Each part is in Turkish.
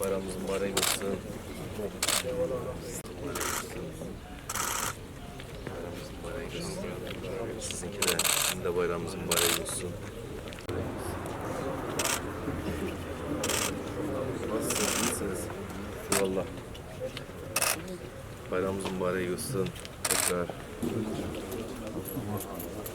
Bayramımız mübarek olsun. Sizinki de, sizin de bayramımız mübarek olsun. Nasılsınız, iyisiniz? Eyvallah. Bayramımız mübarek olsun. Tekrar.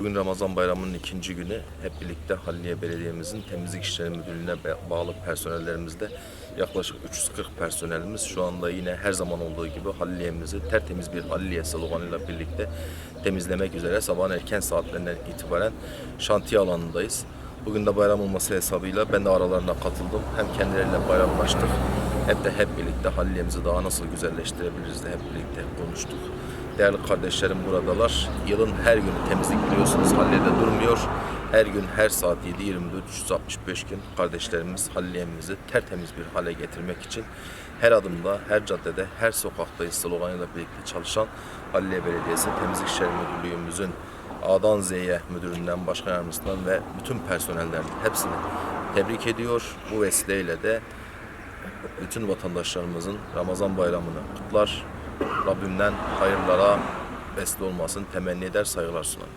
Bugün Ramazan bayramının ikinci günü hep birlikte Halliye Belediye'mizin temizlik işleri müdürlüğüne bağlı personellerimizde yaklaşık 340 personelimiz şu anda yine her zaman olduğu gibi Halliye'mizi tertemiz bir Halliye sloganıyla birlikte temizlemek üzere sabahın erken saatlerinden itibaren şantiye alanındayız. Bugün de bayram olması hesabıyla ben de aralarına katıldım. Hem kendileriyle bayramlaştık hep de hep birlikte Halliye'mizi daha nasıl güzelleştirebiliriz de hep birlikte konuştuk. Değerli kardeşlerim buradalar. Yılın her günü temizlik biliyorsunuz Halliye'de durmuyor. Her gün, her saat 7-24, 365 gün kardeşlerimiz Halliye'mizi tertemiz bir hale getirmek için her adımda, her caddede, her sokaktayız sloganıyla birlikte çalışan Halliye Belediyesi Temizlik İşleri Müdürlüğümüzün A'dan Z'ye müdüründen, başkan yardımcısından ve bütün personellerin hepsini tebrik ediyor. Bu vesileyle de bütün vatandaşlarımızın Ramazan bayramını kutlar. Rabbimden hayırlara vesile olmasını temenni eder, saygılar diyorum.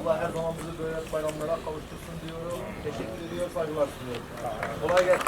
Allah her zaman bizi böyle bayramlara kavuştursun diyorum. Teşekkür ediyor, saygılar sunuyorum. Kolay gelsin.